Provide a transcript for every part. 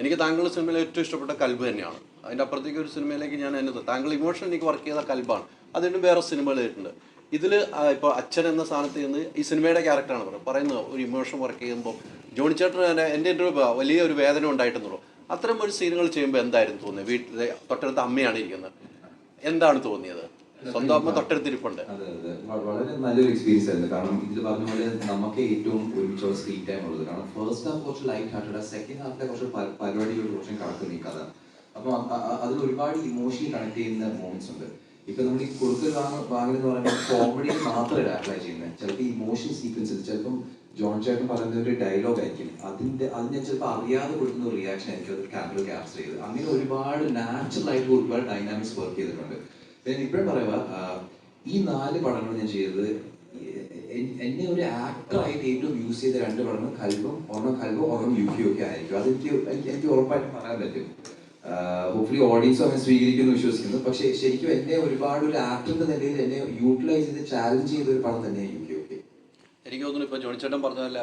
എനിക്ക് താങ്കളുടെ സിനിമയിൽ ഏറ്റവും ഇഷ്ടപ്പെട്ട കൽബ് തന്നെയാണ്. അതിന്റെ അപ്പുറത്തേക്ക് ഒരു സിനിമയിലേക്ക് ഞാൻ എന്നത്. താങ്കൾ ഇമോഷൻ എനിക്ക് വർക്ക് ചെയ്ത കൽബാണ്. അതിനും വേറെ സിനിമകൾ ചെയ്തിട്ടുണ്ട് ഇതിൽ ഇപ്പോൾ അച്ഛൻ എന്ന സ്ഥാനത്ത് നിന്ന് ഈ സിനിമയുടെ ക്യാരക്ടറാണ് പറയുന്നത് പറയുന്നത് ഒരു ഇമോഷൻ വർക്ക് ചെയ്യുമ്പോൾ ജോണി ചേട്ടൻ എന്റെ ഒരു വലിയ ഒരു വേദന ഉണ്ടായിട്ടുന്നുള്ളൂ. അത്തരം ഒരു സീനുകൾ ചെയ്യുമ്പോൾ എന്തായിരുന്നു തോന്നിയത് വീട്ടിലെ തൊട്ടടുത്ത അമ്മയാണ് ഇരിക്കുന്നത്. എന്താണ് തോന്നിയത്? സ്വന്തം അമ്മ തൊട്ടടുത്തിരിപ്പുണ്ട്. അതെ അതെ. വളരെ നല്ലൊരു എക്സ്പീരിയൻസ് ആയിരുന്നു. കാരണം ഇതിൽ പറഞ്ഞ പോലെ നമുക്ക് ഏറ്റവും ഒരുമിച്ചുള്ള സ്ക്രീൻ ടൈം ഉള്ളത്. കാരണം ഫസ്റ്റ് ഹാഫ് കുറച്ച് ലൈറ്റ് ഹാർട്ടഡ് സെക്കൻഡ് ഹാഫിലെ കുറച്ച് പരിപാടികൾ കുറച്ച് കടക്കുന്ന ഈ കഥ. അപ്പൊ അതിൽ ഒരുപാട് ഇമോഷണലി കണക്ട് ചെയ്യുന്ന മൂമെന്റ്സ് ഉണ്ട്. ഇപ്പൊ നമ്മൾ ഈ കൊടുക്കൽ ഭാഗം വാങ്ങൽ എന്ന് പറയുമ്പോൾ കോമഡി മാത്രമല്ല അപ്ലൈ ചെയ്യുന്നത്. ചിലപ്പോൾ ഇമോഷൻ സീക്വൻസ് ചിലപ്പം ജോൺ ചേട്ടൻ പറയുന്ന ഒരു ഡയലോഗ് ആയിരിക്കും. അതിന്റെ അതിനെ ചിലപ്പോൾ അറിയാതെ കൊടുക്കുന്ന ഒരു റിയാക്ഷൻ ആയിരിക്കും. അത് ക്യാമറ ക്യാപ്ചർ ചെയ്ത്. അങ്ങനെ ഒരുപാട് നാച്ചുറൽ ആയിട്ട് ഒരുപാട് ഡൈനാമിക്സ് വർക്ക് ചെയ്തിട്ടുണ്ട്. ഇപ്പോഴും പറയുക ഈ നാല് പടങ്ങൾ ഞാൻ ചെയ്തത് എന്നെ ഒരു ആക്ടറായിട്ട് ഏറ്റവും യൂസ് ചെയ്ത രണ്ട് പടങ്ങൾ കൽബും ഒരെണ്ണം കൽബും ഒരെണ്ണം യു കെ ഒക്കെ ആയിരിക്കും. അത് എനിക്ക് എനിക്ക് ഉറപ്പായിട്ട് പറയാൻ പറ്റും. ഹോപ്പ്ലി ഓഡിയൻസും അങ്ങനെ സ്വീകരിക്കുന്നു വിശ്വസിക്കുന്നു. പക്ഷെ ശരിക്കും എന്നെ ഒരുപാട് ഒരു ആക്ടറിന്റെ നിലയിൽ എന്നെ യൂട്ടിലൈസ് ചെയ്ത് ചാലഞ്ച് ചെയ്ത ഒരു പടം തന്നെയാണ് യു കെ എനിക്ക് തോന്നുന്നു ഇപ്പൊ ജോണിച്ചേട്ടൻ പറഞ്ഞതല്ല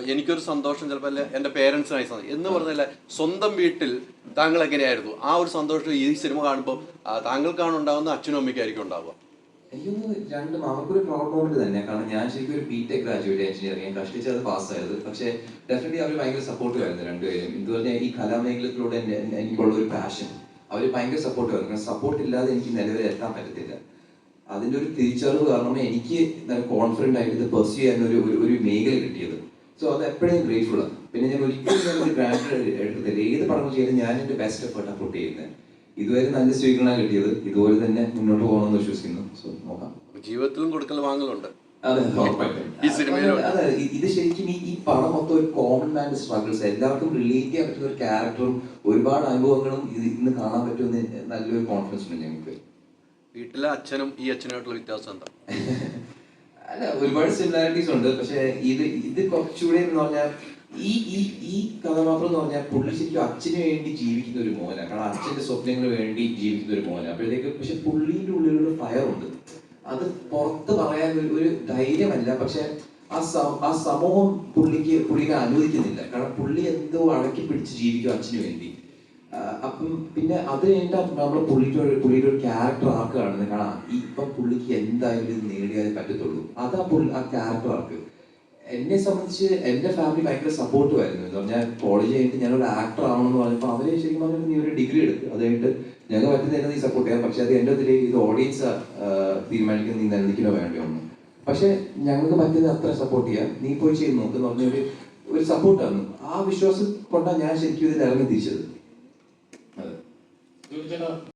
എനിക്കൊരു സന്തോഷം ചിലപ്പോൾ എന്റെ പേരൻസിനായി സന്തോഷം എന്ന് പറഞ്ഞല്ല സ്വന്തം വീട്ടിൽ താങ്കൾ എങ്ങനെയായിരുന്നു? ആ ഒരു സന്തോഷം ഈ സിനിമ കാണുമ്പോൾ താങ്കൾക്കാണ് ഉണ്ടാവുന്ന അച്ഛനും അമ്മയ്ക്കായിരിക്കും ഉണ്ടാവുക. എനിക്കൊന്ന് രണ്ടും അവർക്കൊരു പ്രൗഡ് മൊമെന്റ് തന്നെ. കാരണം ഞാൻ ശരിക്കും ഒരു ബി ടെക് ഗ്രാജുവേറ്റ് എഞ്ചിനീയറിംഗ് ഞാൻ കഷ്ടിച്ച് അത് പാസ്സായത് പക്ഷേ ഡെഫിനറ്റ്ലി അവർ ഭയങ്കര സപ്പോർട്ട് ആയിരുന്നു രണ്ടുപേരും. ഇതുപോലെ ഈ കലാമേഖലത്തിലൂടെ എന്റെ എന്നെ- എനിക്കുള്ള ഒരു പാഷൻ അവർ ഭയങ്കര സപ്പോർട്ട് ആയിരുന്നു. കാരണം സപ്പോർട്ട് ഇല്ലാതെ എനിക്ക് നിലവിൽ എത്താൻ പറ്റത്തില്ല. അതിന്റെ ഒരു തിരിച്ചറിവ് കാരണം എനിക്ക് നല്ല കോൺഫിഡന്റ് ആയിട്ട് ഇത് പെർസ്യൂ ചെയ്യാൻ ഒരു- ഒരു മേഖല കിട്ടിയത്. സോ അത് എപ്പോഴും ഗ്രേറ്റ്ഫുൾ ആണ്. പിന്നെ ഞാൻ ഒരിക്കലും ഞാൻ ഒരു ഗ്രാൻഡ് എടുത്തില്ല ഏത് പടം ചെയ്താലും ഞാൻ എന്റെ ബെസ്റ്റ് എഫേർട്ട് അപ്പോർട്ട് ചെയ്യുന്നത് ഇതുവരെ നല്ല സ്വീകരണം കിട്ടിയത് ഇതുപോലെ തന്നെ മുന്നോട്ട് പോകണമെന്ന് വിശ്വസിക്കുന്നു. സോ നോക്കാം. ജീവിതത്തിലും കൊടുക്കൽ വാങ്ങലുണ്ട്. അതെ ഇത് ശരിക്കും ഈ പണം പടം മൊത്തം ഒരു കോമൺ മാന്റെ സ്ട്രഗിൾസ് എല്ലാവർക്കും റിലേറ്റ് ചെയ്യാൻ പറ്റുന്ന ഒരു ക്യാരക്ടറും ഒരുപാട് അനുഭവങ്ങളും ഇത് ഇന്ന് കാണാൻ പറ്റുമെന്ന് നല്ലൊരു കോൺഫിഡൻസ് ഉണ്ട് ഞങ്ങൾക്ക്. വീട്ടിലെ അച്ഛനും ഈ അച്ഛനായിട്ടുള്ള വ്യത്യാസം എന്താ? അല്ല ഒരുപാട് സിമിലാരിറ്റീസ് ഉണ്ട്. പക്ഷെ ഇത് ഇത് കുറച്ചുകൂടെ എന്ന് പറഞ്ഞാൽ ഈ ഈ ഈ കഥാപാത്രം എന്ന് പറഞ്ഞാൽ പുള്ളി ശരിക്കും അച്ഛന് വേണ്ടി ജീവിക്കുന്ന ഒരു മോനാണ് കാരണം അച്ഛന്റെ സ്വപ്നത്തിന് വേണ്ടി ജീവിക്കുന്ന ഒരു മോനാണ് അപ്പോഴത്തേക്ക് പക്ഷെ പുള്ളിന്റെ ഉള്ളിലൊരു ഫയർ ഉണ്ട്. അത് പുറത്ത് പറയാൻ ഒരു ധൈര്യമല്ല. പക്ഷെ ആ ആ സമൂഹം പുള്ളിക്ക് പുള്ളിനെ അനുവദിക്കുന്നില്ല. കാരണം പുള്ളി എന്തോ അടക്കി പിടിച്ച് ജീവിക്കും അച്ഛന് വേണ്ടി. അപ്പം പിന്നെ അത് കഴിഞ്ഞിട്ട് നമ്മൾ പുള്ളിക്ക് ഒരു പുള്ളിയുടെ ഒരു ക്യാരക്ടർ ആർക്ക് കാണുന്നത്. കാണാം ഈ ഇപ്പൊ പുള്ളിക്ക് എന്തായാലും അതാ പുള്ളി ആ ക്യാരക്ടർ ആർക്ക് എന്നെ സംബന്ധിച്ച് എന്റെ ഫാമിലി ഭയങ്കര സപ്പോർട്ടീവ് ആയിരുന്നു എന്ന് പറഞ്ഞാൽ കോളേജ് കഴിഞ്ഞിട്ട് ഞാനൊരു ആക്ടർ ആവണമെന്ന് പറഞ്ഞപ്പോൾ അവരെ ശരിക്കും പറഞ്ഞാൽ നീ ഒരു ഡിഗ്രി എടുക്കുക കഴിഞ്ഞിട്ട് ഞങ്ങൾ പറ്റുന്ന നീ സപ്പോർട്ട് ചെയ്യാം. പക്ഷേ അത് എന്റെ ഇതിൽ ഇത് ഓഡിയൻസ് തീരുമാനിക്കുന്ന നീ നിലനിൽക്കണോ വേണ്ടോ എന്ന് പക്ഷെ ഞങ്ങൾക്ക് പറ്റുന്ന അത്ര സപ്പോർട്ട് ചെയ്യാം നീ പോയി ചെയ്ത് എന്ന് പറഞ്ഞ ഒരു ഒരു സപ്പോർട്ട് തന്നു. ആ വിശ്വാസം കൊണ്ടാണ് ഞാൻ ശരിക്കും ഇതിൽ ഇറങ്ങി തിരിച്ചത്.